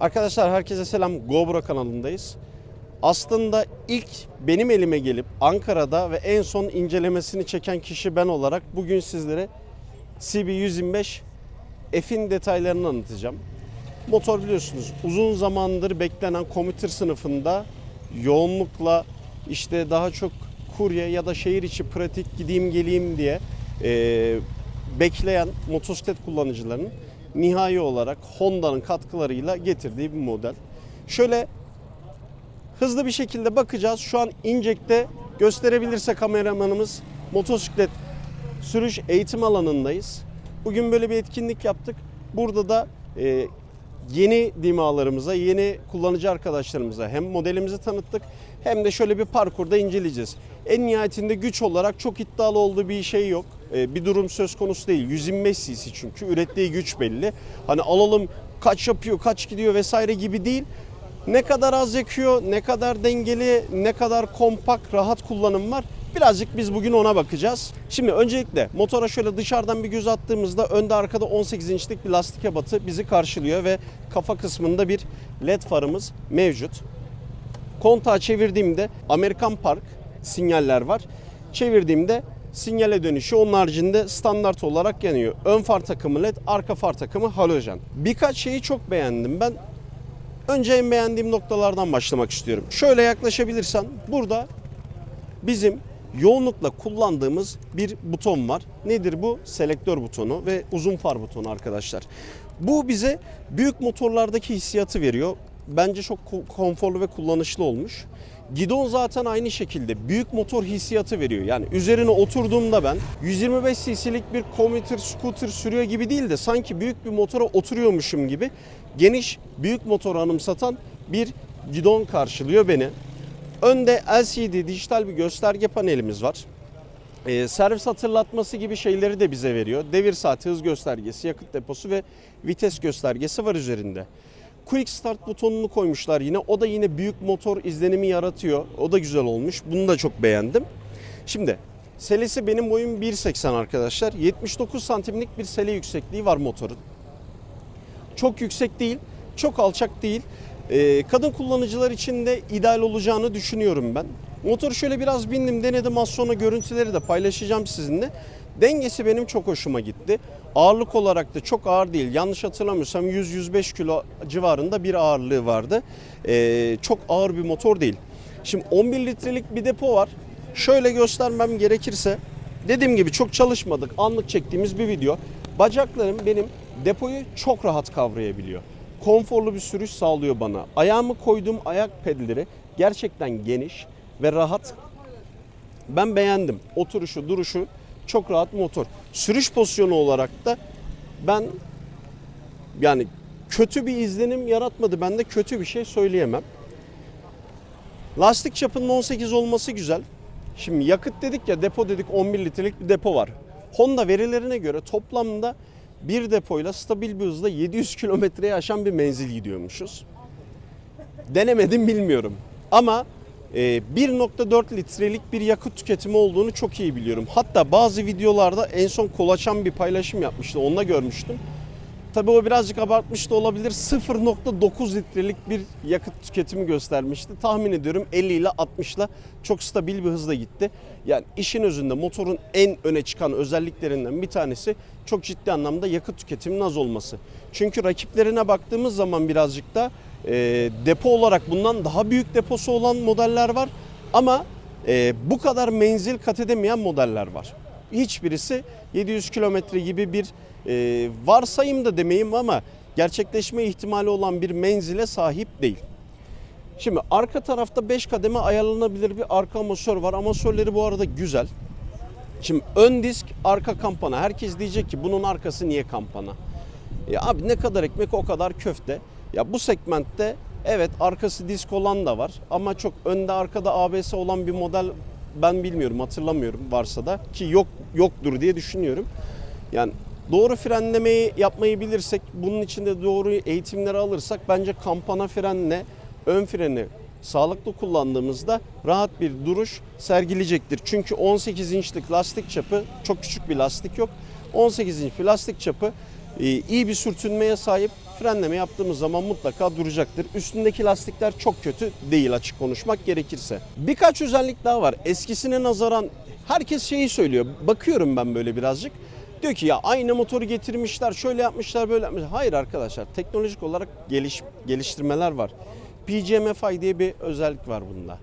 Arkadaşlar herkese selam. GoPro kanalındayız. Aslında ilk benim elime gelip Ankara'da ve en son incelemesini çeken kişi ben olarak bugün sizlere CB125 F'in detaylarını anlatacağım. Motor biliyorsunuz uzun zamandır beklenen komütür sınıfında yoğunlukla işte daha çok kurye ya da şehir içi pratik gideyim geleyim diye e, bekleyen motosiklet kullanıcılarının nihai olarak Honda'nın katkılarıyla getirdiği bir model. Şöyle hızlı bir şekilde bakacağız. Şu an İncek'te gösterebilirse kameramanımız motosiklet sürüş eğitim alanındayız. Bugün böyle bir etkinlik yaptık. Burada da e, yeni dimalarımıza, yeni kullanıcı arkadaşlarımıza hem modelimizi tanıttık hem de şöyle bir parkurda inceleyeceğiz. En nihayetinde güç olarak çok iddialı olduğu bir şey yok. E, bir durum söz konusu değil. 125 cc çünkü ürettiği güç belli. Hani alalım kaç yapıyor, kaç gidiyor vesaire gibi değil. Ne kadar az yakıyor, ne kadar dengeli, ne kadar kompakt, rahat kullanım var. Birazcık biz bugün ona bakacağız. Şimdi öncelikle motora şöyle dışarıdan bir göz attığımızda önde arkada 18 inçlik bir lastik ebatı bizi karşılıyor ve kafa kısmında bir led farımız mevcut. Kontağı çevirdiğimde Amerikan Park sinyaller var. Çevirdiğimde sinyale dönüşü onun haricinde standart olarak yanıyor. Ön far takımı led, arka far takımı halojen. Birkaç şeyi çok beğendim ben. Önce en beğendiğim noktalardan başlamak istiyorum. Şöyle yaklaşabilirsen burada bizim yoğunlukla kullandığımız bir buton var. Nedir bu? Selektör butonu ve uzun far butonu arkadaşlar. Bu bize büyük motorlardaki hissiyatı veriyor. Bence çok ko- konforlu ve kullanışlı olmuş. Gidon zaten aynı şekilde büyük motor hissiyatı veriyor. Yani üzerine oturduğumda ben 125 cc'lik bir commuter scooter sürüyor gibi değil de sanki büyük bir motora oturuyormuşum gibi geniş büyük motoru anımsatan bir gidon karşılıyor beni. Önde LCD dijital bir gösterge panelimiz var. Ee, servis hatırlatması gibi şeyleri de bize veriyor. Devir saati, hız göstergesi, yakıt deposu ve vites göstergesi var üzerinde. Quick Start butonunu koymuşlar yine. O da yine büyük motor izlenimi yaratıyor. O da güzel olmuş. Bunu da çok beğendim. Şimdi selesi benim boyum 1.80 arkadaşlar. 79 santimlik bir sele yüksekliği var motorun. Çok yüksek değil, çok alçak değil. Ee, kadın kullanıcılar için de ideal olacağını düşünüyorum ben. Motoru şöyle biraz bindim, denedim. Az sonra görüntüleri de paylaşacağım sizinle. Dengesi benim çok hoşuma gitti. Ağırlık olarak da çok ağır değil. Yanlış hatırlamıyorsam 100-105 kilo civarında bir ağırlığı vardı. Ee, çok ağır bir motor değil. Şimdi 11 litrelik bir depo var. Şöyle göstermem gerekirse dediğim gibi çok çalışmadık. Anlık çektiğimiz bir video. Bacaklarım benim depoyu çok rahat kavrayabiliyor. Konforlu bir sürüş sağlıyor bana. Ayağımı koyduğum ayak pedleri gerçekten geniş ve rahat. Ben beğendim. Oturuşu, duruşu çok rahat motor. Sürüş pozisyonu olarak da ben yani kötü bir izlenim yaratmadı. Ben de kötü bir şey söyleyemem. Lastik çapının 18 olması güzel. Şimdi yakıt dedik ya depo dedik 11 litrelik bir depo var. Honda verilerine göre toplamda bir depoyla stabil bir hızda 700 kilometreye aşan bir menzil gidiyormuşuz. Denemedim bilmiyorum. Ama e, 1.4 litrelik bir yakıt tüketimi olduğunu çok iyi biliyorum. Hatta bazı videolarda en son kolaçan bir paylaşım yapmıştı. Onda görmüştüm. Tabii o birazcık abartmış da olabilir. 0.9 litrelik bir yakıt tüketimi göstermişti. Tahmin ediyorum 50 ile 60 ile çok stabil bir hızla gitti. Yani işin özünde motorun en öne çıkan özelliklerinden bir tanesi çok ciddi anlamda yakıt tüketiminin az olması. Çünkü rakiplerine baktığımız zaman birazcık da e, depo olarak bundan daha büyük deposu olan modeller var. Ama e, bu kadar menzil kat edemeyen modeller var. Hiçbirisi 700 kilometre gibi bir e, varsayım da demeyeyim ama gerçekleşme ihtimali olan bir menzile sahip değil. Şimdi arka tarafta 5 kademe ayarlanabilir bir arka amasör var. Amasörleri bu arada güzel. Şimdi ön disk, arka kampana. Herkes diyecek ki bunun arkası niye kampana? Ya abi ne kadar ekmek o kadar köfte. Ya bu segmentte evet arkası disk olan da var ama çok önde arkada ABS olan bir model ben bilmiyorum hatırlamıyorum varsa da ki yok yoktur diye düşünüyorum. Yani doğru frenlemeyi yapmayı bilirsek bunun için de doğru eğitimleri alırsak bence kampana frenle ön freni sağlıklı kullandığımızda rahat bir duruş sergileyecektir. Çünkü 18 inçlik lastik çapı çok küçük bir lastik yok. 18 inç bir lastik çapı e, iyi bir sürtünmeye sahip frenleme yaptığımız zaman mutlaka duracaktır. Üstündeki lastikler çok kötü değil açık konuşmak gerekirse. Birkaç özellik daha var. Eskisine nazaran herkes şeyi söylüyor. Bakıyorum ben böyle birazcık. Diyor ki ya aynı motoru getirmişler, şöyle yapmışlar, böyle yapmışlar. Hayır arkadaşlar, teknolojik olarak geliş, geliştirmeler var. PGMFI diye bir özellik var bunda.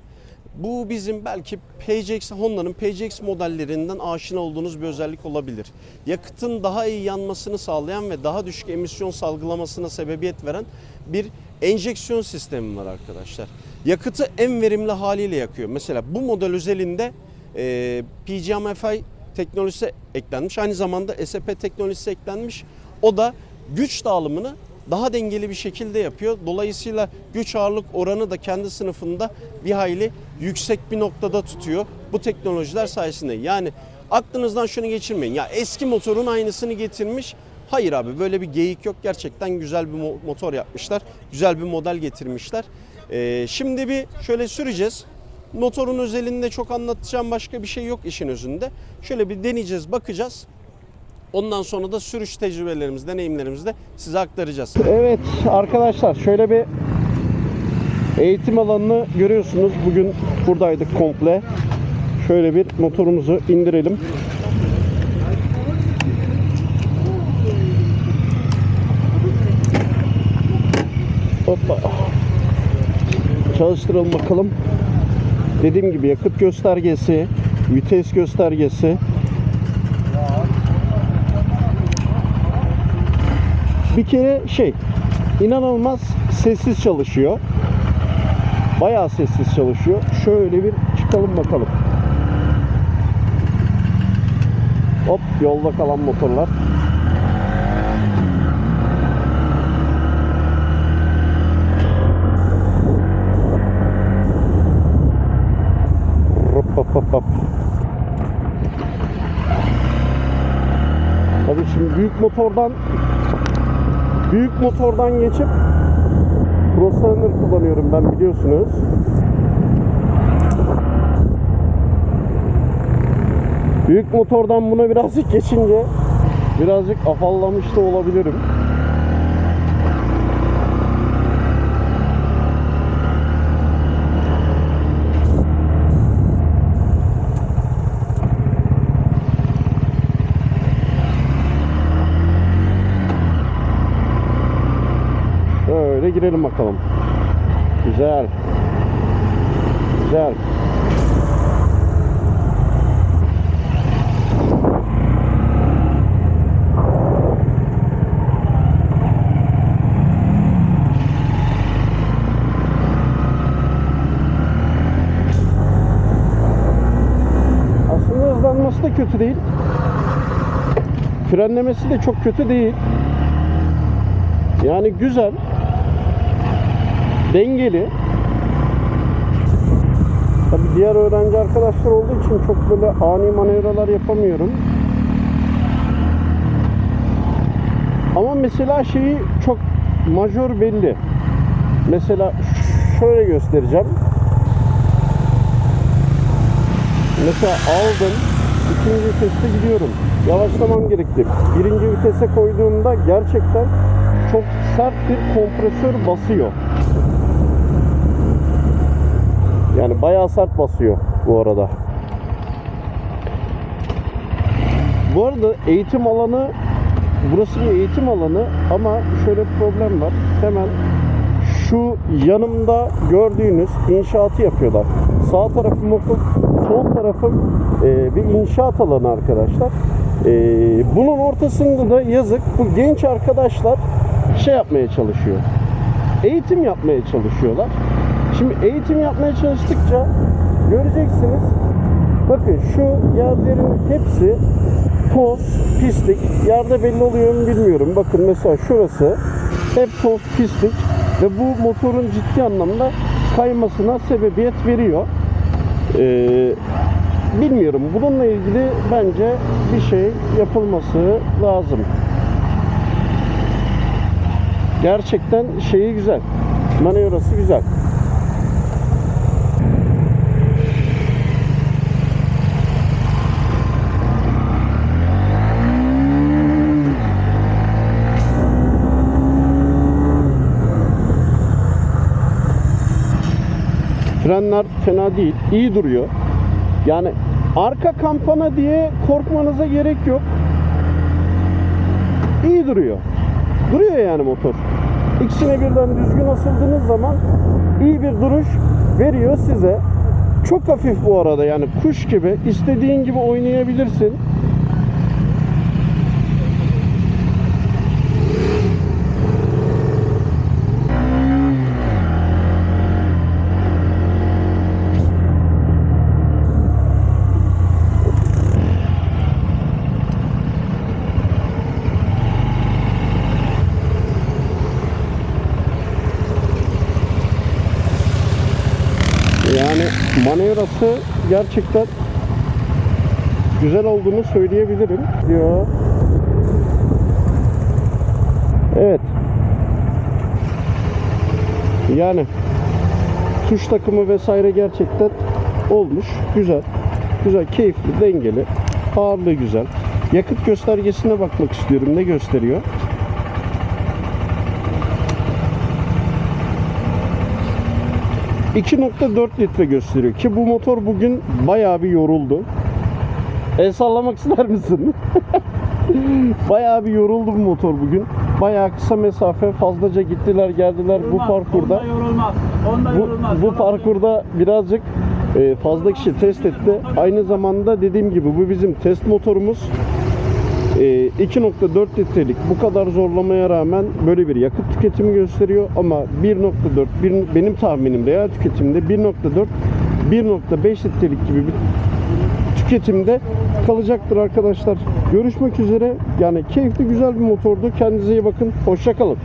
Bu bizim belki PCX, Honda'nın PCX modellerinden aşina olduğunuz bir özellik olabilir. Yakıtın daha iyi yanmasını sağlayan ve daha düşük emisyon salgılamasına sebebiyet veren bir enjeksiyon sistemi var arkadaşlar. Yakıtı en verimli haliyle yakıyor. Mesela bu model özelinde e, PGMFI teknolojisi eklenmiş. Aynı zamanda SAP teknolojisi eklenmiş. O da güç dağılımını daha dengeli bir şekilde yapıyor. Dolayısıyla güç ağırlık oranı da kendi sınıfında bir hayli yüksek bir noktada tutuyor. Bu teknolojiler sayesinde. Yani aklınızdan şunu geçirmeyin. Ya eski motorun aynısını getirmiş. Hayır abi böyle bir geyik yok. Gerçekten güzel bir mo- motor yapmışlar. Güzel bir model getirmişler. Ee, şimdi bir şöyle süreceğiz. Motorun özelinde çok anlatacağım başka bir şey yok işin özünde. Şöyle bir deneyeceğiz, bakacağız. Ondan sonra da sürüş tecrübelerimizi, deneyimlerimizi de size aktaracağız. Evet arkadaşlar şöyle bir eğitim alanını görüyorsunuz. Bugün buradaydık komple. Şöyle bir motorumuzu indirelim. Hoppa. Çalıştıralım bakalım. Dediğim gibi yakıt göstergesi, vites göstergesi, bir kere şey inanılmaz sessiz çalışıyor. Bayağı sessiz çalışıyor. Şöyle bir çıkalım bakalım. Hop yolda kalan motorlar. Hop hop hop. Tabii şimdi büyük motordan büyük motordan geçip Crossover kullanıyorum ben biliyorsunuz. Büyük motordan buna birazcık geçince birazcık afallamış da olabilirim. Girelim bakalım. Güzel. Güzel. Aslında hızlanması da kötü değil. Frenlemesi de çok kötü değil. Yani güzel. Dengeli. Tabi diğer öğrenci arkadaşlar olduğu için çok böyle ani manevralar yapamıyorum. Ama mesela şeyi çok majör belli. Mesela şöyle göstereceğim. Mesela aldım. ikinci viteste gidiyorum. Yavaşlamam gerekti. Birinci vitese koyduğumda gerçekten çok sert bir kompresör basıyor. Yani bayağı sert basıyor bu arada. Bu arada eğitim alanı burası bir eğitim alanı ama şöyle bir problem var. Hemen şu yanımda gördüğünüz inşaatı yapıyorlar. Sağ tarafım okul, sol tarafım e, bir inşaat alanı arkadaşlar. E, bunun ortasında da yazık bu genç arkadaşlar şey yapmaya çalışıyor. Eğitim yapmaya çalışıyorlar. Şimdi eğitim yapmaya çalıştıkça göreceksiniz. Bakın şu yerlerin hepsi toz, pislik. Yerde belli oluyor mu bilmiyorum. Bakın mesela şurası hep toz, pislik ve bu motorun ciddi anlamda kaymasına sebebiyet veriyor. Ee, bilmiyorum. Bununla ilgili bence bir şey yapılması lazım. Gerçekten şeyi güzel. Manevrası güzel. Frenler fena değil. iyi duruyor. Yani arka kampana diye korkmanıza gerek yok. İyi duruyor. Duruyor yani motor. İkisine birden düzgün asıldığınız zaman iyi bir duruş veriyor size. Çok hafif bu arada yani kuş gibi istediğin gibi oynayabilirsin. Manevrası gerçekten güzel olduğunu söyleyebilirim. Diyor. Evet. Yani tuş takımı vesaire gerçekten olmuş. Güzel. Güzel, keyifli, dengeli. Ağırlığı güzel. Yakıt göstergesine bakmak istiyorum. Ne gösteriyor? ...2.4 litre gösteriyor ki bu motor bugün bayağı bir yoruldu. El sallamak ister misin? bayağı bir yoruldu bu motor bugün. Bayağı kısa mesafe fazlaca gittiler geldiler bu Yorulmaz, parkurda. Onda yorulmaz. Onda Bu, yorulmaz. bu Ona- parkurda birazcık e, fazla kişi test etti. Aynı zamanda dediğim gibi bu bizim test motorumuz. E, 2.4 litrelik bu kadar zorlamaya rağmen böyle bir yakıt tüketimi gösteriyor ama 1.4 bir- benim tahminim real tüketimde 1.4 1.5 litrelik gibi bir tüketimde kalacaktır arkadaşlar. Görüşmek üzere. Yani keyifli güzel bir motordu. Kendinize iyi bakın. Hoşça kalın.